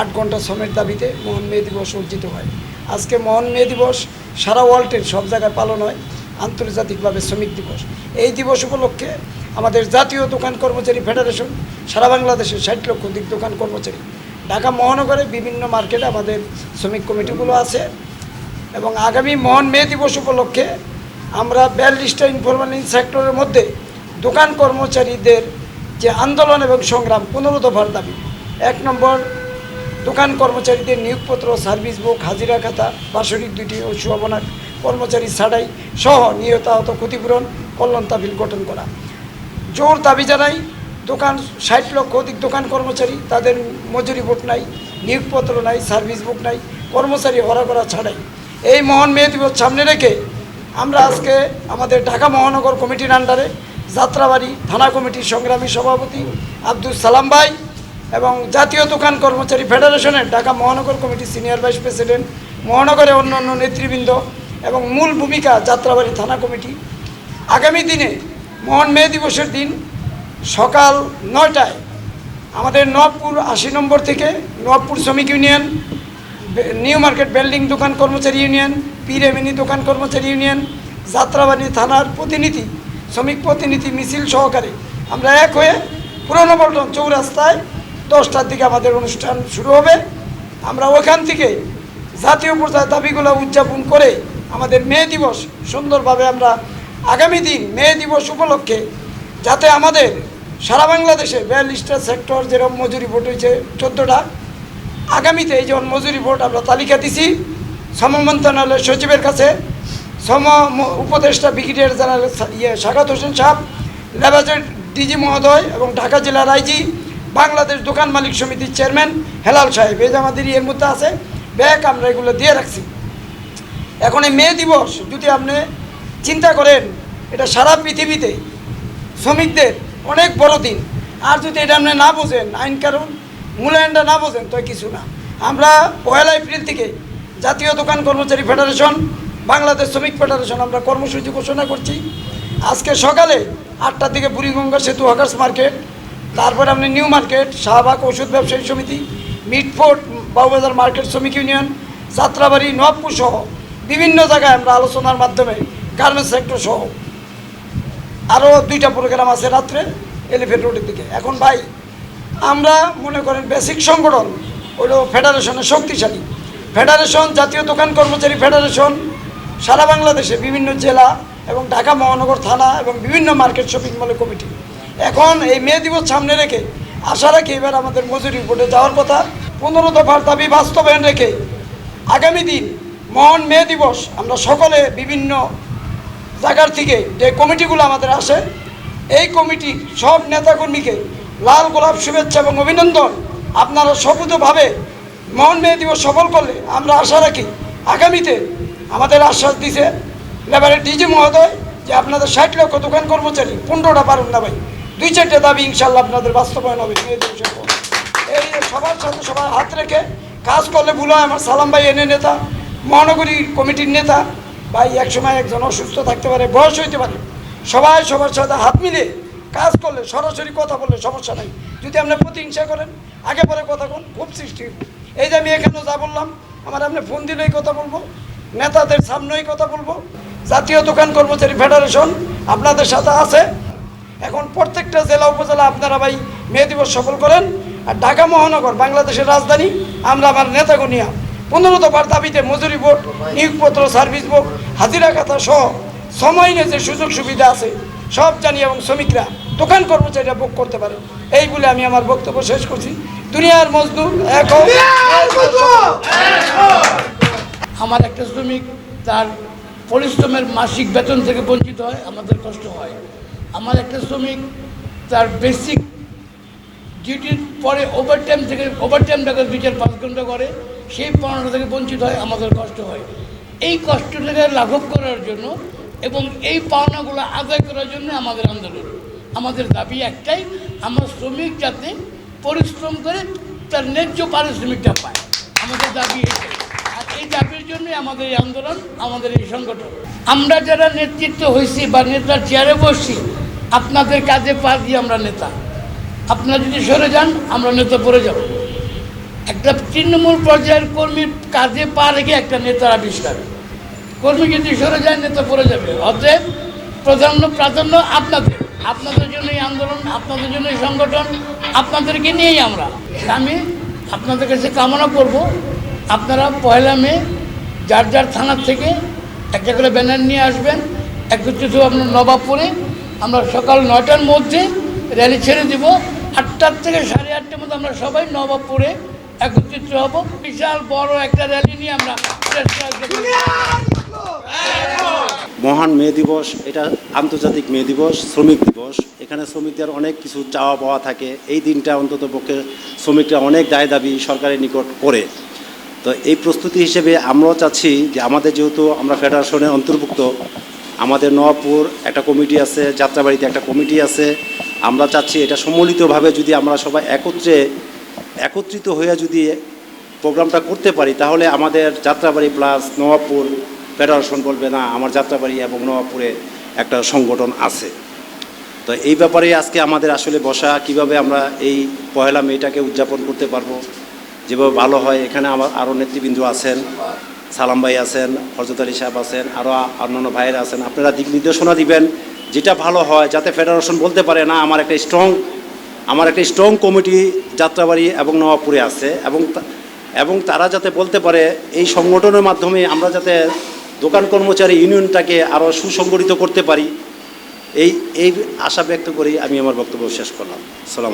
আট ঘণ্টা শ্রমের দাবিতে মহান মে দিবস অর্জিত হয়। আজকে মহান মে দিবস সারা ওয়ার্ল্ডের সব জায়গায় পালন হয়, আন্তর্জাতিকভাবে শ্রমিক দিবস। এই দিবস উপলক্ষে আমাদের জাতীয় দোকান কর্মচারী ফেডারেশন, সারা বাংলাদেশের ষাট লক্ষ অধিক দোকান কর্মচারী। ঢাকা মহানগরে বিভিন্ন মার্কেটে আমাদের শ্রমিক কমিটিগুলো আছে এবং আগামী মহান মে দিবস উপলক্ষে আমরা বিয়াল্লিশটা ইনফরমাল সেক্টরের মধ্যে দোকান কর্মচারীদের যে আন্দোলন এবং সংগ্রাম পনেরো দফার দাবি। এক নম্বর দোকান কর্মচারীদের নিয়োগপত্র, সার্ভিস বুক, হাজিরা খাতা, বার্ষিক দুইটি ও কর্মচারী ছাড়াই সহ নিহত আহত ক্ষতিপূরণ কল্যাণ তাবিল গঠন করা। জোর দাবি জানাই দোকান ষাট লক্ষ অধিক দোকান কর্মচারী, তাদের মজুরি বুক নাই, নিয়োগপত্র নাই, সার্ভিস বুক নাই, কর্মচারী হরা করা ছাড়াই এই মহান মে দিবস সামনে রেখে আমরা আজকে আমাদের ঢাকা মহানগর কমিটির আন্ডারে যাত্রাবাড়ি থানা কমিটির সংগ্রামী সভাপতি আব্দুল সালাম ভাই এবং জাতীয় দোকান কর্মচারী ফেডারেশনের ঢাকা মহানগর কমিটির সিনিয়র ভাইস প্রেসিডেন্ট, মহানগরে অন্যান্য নেতৃবৃন্দ এবং মূল ভূমিকা যাত্রাবাড়ি থানা কমিটি। আগামী দিনে মহান মে দিবসের দিন সকাল নয়টায় আমাদের নবপুর আশি নম্বর থেকে নবপুর শ্রমিক ইউনিয়ন, নিউ মার্কেট বিল্ডিং দোকান কর্মচারী ইউনিয়ন, পীর এমিনি দোকান কর্মচারী ইউনিয়ন, যাত্রাবাড়ি থানার প্রতিনিধি, শ্রমিক প্রতিনিধি মিছিল সহকারে আমরা এক হয়ে পুরনো পল্টন চৌরাস্তায় দশটার দিকে আমাদের অনুষ্ঠান শুরু হবে। আমরা ওখান থেকে জাতীয় পর্যায়ে দাবিগুলো উদযাপন করে আমাদের মে দিবস সুন্দরভাবে আমরা আগামী দিন মে দিবস উপলক্ষে যাতে আমাদের সারা বাংলাদেশে বিয়াল্লিশটা সেক্টর যেরকম মজুরি ভোট হয়েছে, চোদ্দোটা, আগামীতে এই যেমন মজুরি ভোট আমরা তালিকা দিছি শ্রম মন্ত্রণালয়ের সচিবের কাছে। শ্রম উপদেষ্টা ব্রিগেডিয়ার জেনারেল ইয়ে সাগাত হোসেন সাহেব, লেবাজের ডিজি মহোদয় এবং ঢাকা জেলার আইজি বাংলাদেশ দোকান মালিক সমিতির চেয়ারম্যান হেলাল সাহেব। এই যে আমাদের এর মধ্যে আছে, ব্যাগ আমরা এগুলো দিয়ে রাখছি। এখন এই মে দিবস, যদি আপনি চিন্তা করেন, এটা সারা পৃথিবীতে শ্রমিকদের অনেক বড় দিন। আর যদি এটা আপনি না বোঝেন, আইন কারণ মূল্যায়নটা না বোঝেন, তো কিছু না। আমরা পয়লা এপ্রিল থেকে জাতীয় দোকান কর্মচারী ফেডারেশন, বাংলাদেশ শ্রমিক ফেডারেশন, আমরা কর্মসূচি ঘোষণা করছি। আজকে সকালে আটটার দিকে বুড়িগঙ্গা সেতু হকার্স মার্কেট তারপরে আপনি নিউ মার্কেট, শাহবাগ ওষুধ ব্যবসায়ী সমিতি, মিটফোর্ট বাবুবাজার মার্কেট শ্রমিক ইউনিয়ন, যাত্রাবাড়ি, নবপুর সহ বিভিন্ন জায়গায় আমরা আলোচনার মাধ্যমে গার্মেন্টস সেক্টর সহ আরও দুইটা প্রোগ্রাম আছে রাত্রে এলিফেন্ট রোডের দিকে। এখন ভাই, আমরা মনে করেন বেসিক সংগঠন, হলো ফেডারেশনের শক্তিশালী। ফেডারেশন জাতীয় দোকান কর্মচারী ফেডারেশন সারা বাংলাদেশে বিভিন্ন জেলা এবং ঢাকা মহানগর থানা এবং বিভিন্ন মার্কেট শপিং মলের কমিটি এখন এই মে দিবস সামনে রেখে আশা রাখি এবার আমাদের মজুরি বোর্ডে যাওয়ার কথা। পনেরো দফার দাবি বাস্তবায়ন রেখে আগামী দিন মহান মে দিবস আমরা সকলে বিভিন্ন জায়গার থেকে যে কমিটিগুলো আমাদের আসে, এই কমিটি সব নেতাকর্মীকে লাল গোলাপ শুভেচ্ছা এবং অভিনন্দন। আপনারা সপুতভাবে মহান মে দিবস সফল করলে আমরা আশা রাখি আগামীতে আমাদের আশ্বাস দিছে লেবারের ডিজি মহোদয় যে আপনাদের ষাট লক্ষ দোকান কর্মচারী, পনেরোটা পারুন না ভাই। দুই চারটে দাবি ইনশাল্লাহ আপনাদের বাস্তবায়ন হবে এই সবার সাথে সবার হাত রেখে কাজ করলে ভুল আমার সালাম ভাই এনে নেতা, মহানগরী কমিটির নেতা, ভাই একসময় একজন অসুস্থ থাকতে পারে, বয়স হইতে পারে, সবাই সবার সাথে হাত মিলে কাজ করলে, সরাসরি কথা বললে সমস্যা নাই। যদি আপনি প্রতিহিংসা করেন, আগে পরে কথা কোন খুব সৃষ্টি। এই যে আমি এখানে যা বললাম, আমার আপনি ফোন দিলেই কথা বলব, নেতাদের সামনেই কথা বলব। জাতীয় দোকান কর্মচারী ফেডারেশন আপনাদের সাথে আছে এখন প্রত্যেকটা জেলা উপজেলা আপনারা ভাই মে দিবস সফল করেন। আর ঢাকা মহানগর বাংলাদেশের রাজধানী আমরা আমার নেতাগনিয়া পনেরো দফার দাবিতে মজুরি বোর্ড নিয়োগপত্র সার্ভিস বোর্ড হাজিরা খাতা সহ সময় নিয়ে যে সুযোগ সুবিধা আছে সব জানি এবং শ্রমিকরা দোকান কর্মচারীরা ভোগ করতে পারে। এই বলে আমি আমার বক্তব্য শেষ করছি। দুনিয়ার মজদুর হোক, আমার একটা শ্রমিক তার পরিশ্রমের মাসিক বেতন থেকে বঞ্চিত হয় আমাদের কষ্ট হয়। আমার একটা শ্রমিক, তার বেসিক ডিউটির পরে ওভার টাইম থেকে ওভার টাইম টাকা দুই চার পাঁচ ঘণ্টা করে, সেই পাওনাটা থেকে বঞ্চিত হয়, আমাদের কষ্ট হয়। এই কষ্টটাকে লাঘব করার জন্য এবং এই পাওনাগুলো আদায় করার জন্য আমাদের আন্দোলন। আমাদের দাবি একটাই, আমার শ্রমিক যাতে পরিশ্রম করে তার ন্যায্য পারিশ্রমিকটা পায়। আমাদের দাবি এটাই। আর এই দাবির জন্য আমাদের এই আন্দোলন, আমাদের এই সংগঠন। আমরা যারা নেতৃত্ব হয়েছি বা নেতার চেয়ারে বসছি আপনাদের কাজে পা দিয়ে আমরা নেতা। আপনারা যদি সরে যান, আমরা নেতা পড়ে যাব। একটা তৃণমূল পর্যায়ের কর্মীর কাজে পা রেখে একটা নেতার আবিষ্কার। কর্মী যদি সরে যায়, নেতা পড়ে যাবে। অতএব প্রাধান্য প্রাধান্য আপনাদের। আপনাদের জন্যই আন্দোলন, আপনাদের জন্যই সংগঠন, আপনাদেরকে নিয়েই আমরা। আমি আপনাদের কাছে কামনা করব, আপনারা পয়লা মে যার যার থানার থেকে একটা করে ব্যানার নিয়ে আসবেন, একত্রিত আপনার নবাবপুরে আমরা সকাল নয়টার মধ্যে র্যালি ছেড়ে দিব। আটটার থেকে সাড়ে আটটার মধ্যে আমরা সবাই নবাবপুরে একত্রিত হব। বিশাল বড় একটা র্যালি নিয়ে আমরা মহান মে দিবস, এটা আন্তর্জাতিক মে দিবস, শ্রমিক দিবস। এখানে শ্রমিকদের অনেক কিছু চাওয়া পাওয়া থাকে। এই দিনটা অন্তত পক্ষে শ্রমিকরা অনেক দায় দাবি সরকারের নিকট করে। তো এই প্রস্তুতি হিসেবে আমরাও চাচ্ছি যে আমাদের যেহেতু আমরা ফেডারেশনের অন্তর্ভুক্ত আমাদের নবাবপুর একটা কমিটি আছে, যাত্রাবাড়িতে একটা কমিটি আছে। আমরা চাচ্ছি এটা সম্মিলিতভাবে যদি আমরা সবাই একত্রে, একত্রিত হয়ে যদি প্রোগ্রামটা করতে পারি, তাহলে আমাদের যাত্রাবাড়ি প্লাস নবাবপুর ফেডারেশন বলবে, না, আমার যাত্রাবাড়ি এবং নবাবপুরে একটা সংগঠন আছে। তো এই ব্যাপারে আজকে আমাদের আসলে বসা, কীভাবে আমরা এই পয়লা মেয়েটাকে উদযাপন করতে পারব, যেভাবে ভালো হয়, এখানে আমার আরও নেতৃবৃন্দ আছেন। সালাম ভাই আছেন হরজত আলী সাহেব আছেন আরও অন্যান্য ভাইয়েরা আছেন। আপনারা দিক নির্দেশনা দিবেন, যেটা ভালো হয়, যাতে ফেডারেশন বলতে পারে, না, আমার একটা স্ট্রং আমার একটা স্ট্রং কমিটি যাত্রাবাড়ি এবং নবাবপুরে আছে। এবং এবং তারা যাতে বলতে পারে, এই সংগঠনের মাধ্যমে আমরা যাতে দোকান কর্মচারী ইউনিয়নটাকে আরও সুসংগঠিত করতে পারি। এই এই আশা ব্যক্ত করেই আমি আমার বক্তব্য শেষ করলাম। সালাম